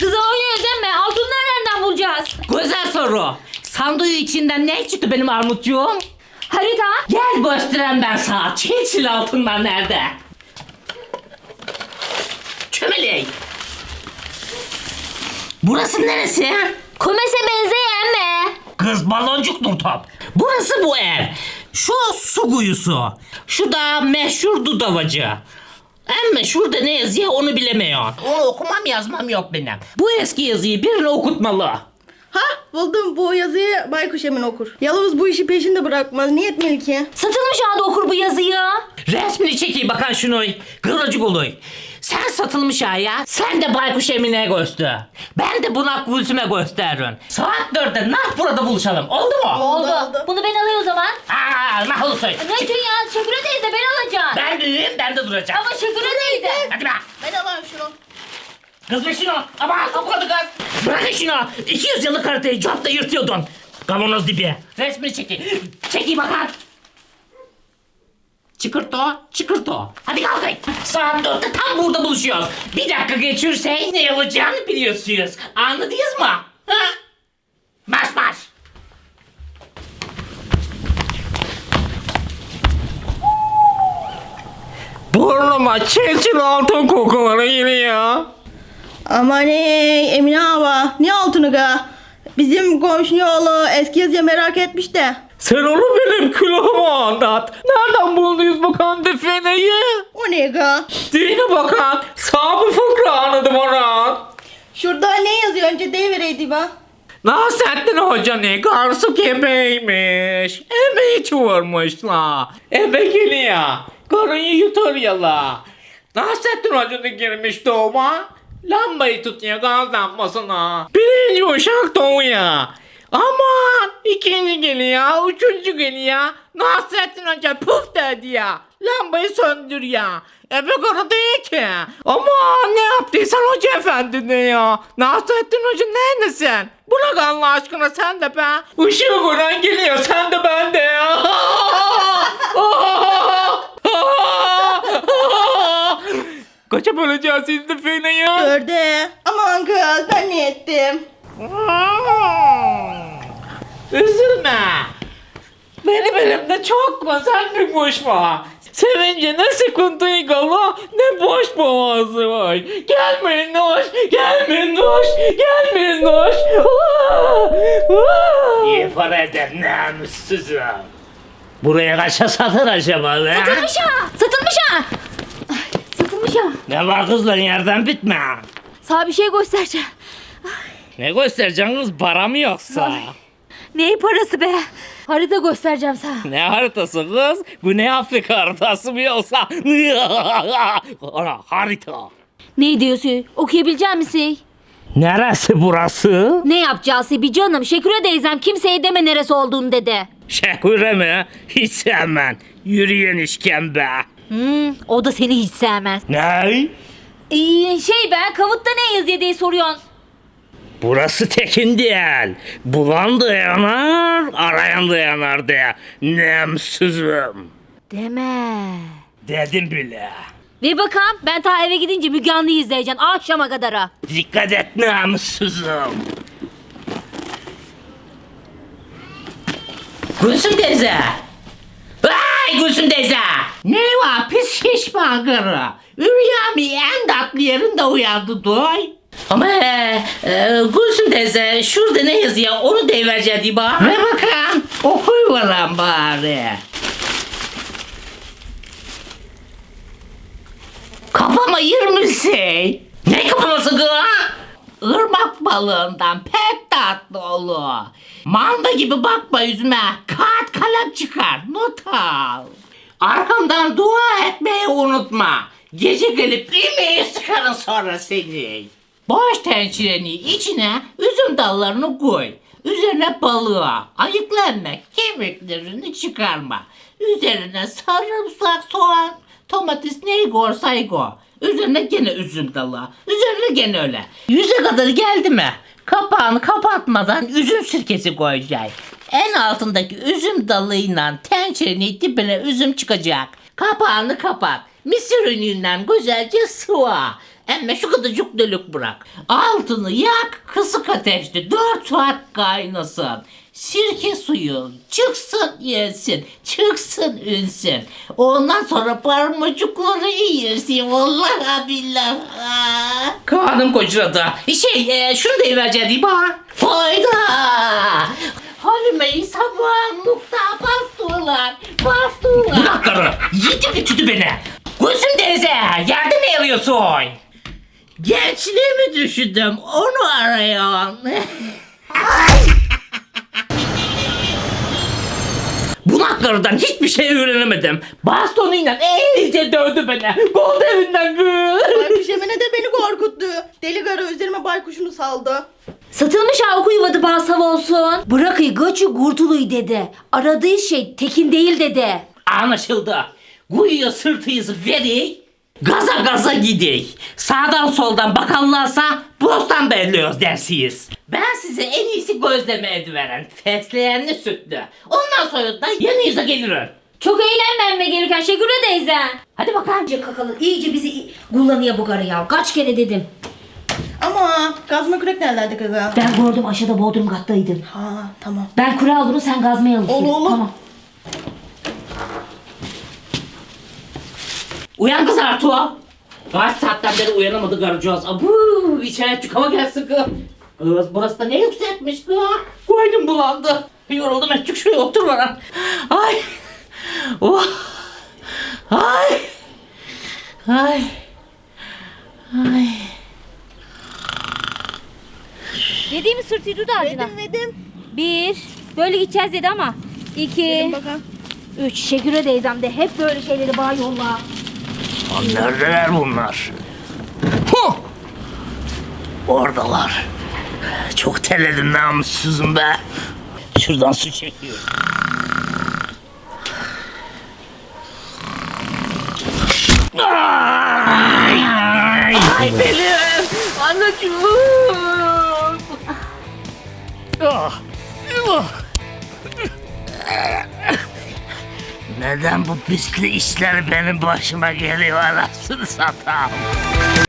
Kız oynuyoruz emme. Altınları nereden bulacağız? Güzel soru. Sandığı içinden ne çıktı benim armutcuğum? Harita. Gel göstereyim ben sana. Çeçil altınlar nerede? Çömeley. Burası neresi? Kumese benzeyen emme. Kız baloncuk Nurtop. Burası bu ev. Şu su kuyusu. Şu da meşhur dudavacı. Ama şurada ne yazıyor onu bilemiyor. Onu okumam yazmam yok benim. Bu eski yazıyı birine okutmalı. Ha buldum bu yazıyı Baykuş Emin okur. Yavuz bu işi peşinde bırakmaz. Niyet Melike. Satılmış ağda okur bu yazıyı. Resmini çekeyim bakan şunu. Kıvrıcık oluy. Sen satılmış ya. Sen de baykuş emine göster. Ben de buna gülsüme gösteririm. Saat dörtte nah burada buluşalım. Oldu mu? Oldu. oldu. Bunu ben alayım o zaman. Aa, nah olsun. Ne için ya? Şakire teyze ben alacağım. Ben büyüğüm ben de duracağım. Ama Şakire teyze. Hadi be. Ben alayım şunu. Kız ver şunu. Ama sokladı kız. Bırakın şunu. 200 yıllık haritayı copta yırtıyordun. Kavanoz dibi. Resmini çekeyim. Çekeyim bakalım. Çıkırto, çıkırto. Hadi kalkın. Saat dörtte tam burada buluşuyoruz. Bir dakika geçirse ne olacağını biliyorsunuz. Anladınız mı? Ha? Marş marş. Burnuma çelçil altın kokuları geliyor. Aman ey Emine abla. Ne altını ga? Bizim komşu oğlu eski yazıya merak etmiş de. Sen onu benim külahıma anlat. Nereden buldunuz bu kandifeneyi? O ne ga? Dine bakan. Sahibi fıkra anladım ona. Şurada ne yazıyor önce deyivereydi ba. Nasrettin Hoca ne garsuk ebeymiş. Ebeği çoğurmuşla. Ebe geliyor. Karıyı yutar yala. Nasrettin Hoca da girmiş doğuma. Lambayı tutuyor gaz lambasına. Birinci uşak doğuyor. Aman ikinci geliyor, üçüncü geliyor. Nasrettin Hoca puf dedi ya. Lambayı söndürüyor. Ebe karı değil ki. Aman ne yaptıysan hoca efendi ne ya. Nasrettin Hoca neredesin? Bırak Allah aşkına sen de be. Işığı gören geliyor sen de ben de ya. Kaça böleceğiz şimdi Fena'yı? Gördü. Aman kız ben ne ettim? Üzülme. Benim elimde çok güzel bir kuş var. Sevince ne sıkıntı kala ne boş boğazı var. Gelmeyin hoş, gelmeyin hoş, gelmeyin hoş. İyi para eder namussuzum. Buraya kaça satır acaba lan? Satılmış ha. Satılmış ha. Ay, Satılmış ha. Ne var kızlar yerden bitme. Sana bir şey göstereceğim. Ne göstereceksiniz para mı yoksa? Neyi parası be? Harita göstereceğim sana. Ne haritası kız? Güney Afrika haritası mı yoksa? Ana harita. Ne diyorsun? Okuyabilecek misin? Neresi burası? Ne yapacağız bir canım? Şekure teyzem kimseye deme neresi olduğunu dedi. Şekure mi? Hiç sevmem. Yürüyen işkembe. Hmm, o da seni hiç sevmez. Ne? Ee, şey ben kavutta ne yazıyor diye soruyorsun. Burası tekin değil. Bulan da yanar, arayan da yanar diye. Nemsizim. Deme. Dedim bile. Ve bakalım ben ta eve gidince Müge Anlı'yı izleyeceğim akşama kadara. Dikkat et namussuzum. Gülsüm teyze. Vay Gülsüm teyze. Ne var pis şişman karı. Rüyamı en tatlı yerinde uyandı doy. Ama e, e, Gülsüm teyze şurada ne yazıyor onu deyivereceğim diye bak. Ve bakalım okuyuverem bari. Kafama yırmışsın. Ne kafaması kız? Irmak balığından pek tatlı olur. Manda gibi bakma yüzüme. Kağıt kalem çıkar. Not al. Arkamdan dua etmeyi unutma. Gece gelip yemeği sıkarın sonra seni. Boş tencereni içine üzüm dallarını koy. Üzerine balığı ayıklanma, kemiklerini çıkarma. Üzerine sarımsak, soğan, domates neyi koyarsa koy. Üzerine gene üzüm dalı. Üzerine gene öyle. Yüze kadar geldi mi? Kapağını kapatmadan üzüm sirkesi koyacak. En altındaki üzüm dalıyla tencerenin dibine üzüm çıkacak. Kapağını kapat. Mısır unuyla güzelce sıva. Emme şu kadarcık delik bırak. Altını yak, kısık ateşte 4 saat kaynasın. Sirke suyu çıksın yesin, çıksın ünsün. Ondan sonra parmacıkları yiyirsin vallahi billahi. Karnım kocuradı. Şey, e, şunu da vereceğim bana. Fayda. Halime sabahlıkta bastılar, bastılar. Bırak karı, yedi bütüdü beni. Gülsüm teyze, yerde ne arıyorsun? Gençliğimi düşündüm, onu arıyorum. Bunaklardan hiçbir şey öğrenemedim. Bastonuyla iyice dövdü beni. Gol evinden gül. Baykuş Emine de beni korkuttu. Deli karı üzerime baykuşunu saldı. Satılmış avku yuvadı basav olsun. Bırakı göçü kurtuluy dedi. Aradığı şey tekin değil dedi. Anlaşıldı. Kuyuya sırtıyızı vereyim. Gaza gaza gidik. Sağdan soldan bakanlarsa bostan belliyoruz dersiyiz. Ben size en iyisi gözleme ediveren. Fesleğenli sütlü. Ondan sonra da yanınıza gelirim. Çok eğlenmem mi gereken Şekure teyze. Hadi bakalım. İyice kakalı, iyice bizi i- kullanıyor bu karı ya. Kaç kere dedim. Ama kazma kürek nerelerde gaga? Ben gördüm aşağıda bodrum kattaydı. Ha tamam. Ben kure alırım sen gazmayı alırsın. Olur, olur. Tamam. Uyan kız Artuğ. Kaç saatten beri uyanamadı garıcağız. Abu içeri çıkama gelsin kız. Kız burası da ne yükseltmiş kız. Koynum bulandı. Yoruldum etçik şuraya otur bana. Ay. Oh. Ay. Ay. Ay. Dediğimi sırtıyı tut ağacına. Vedim vedim. Bir. Böyle gideceğiz dedi ama. İki. Vedim bakalım. Üç. Şekure teyzem de hep böyle şeyleri bana yolla. Lan neredeler bunlar? Huh! Oradalar. Çok terledim namussuzum be. Şuradan su çekiyorum. Ay, ay benim. Anacığım. Ah, ah. Neden bu pisli işler benim başıma geliyor anasını satayım?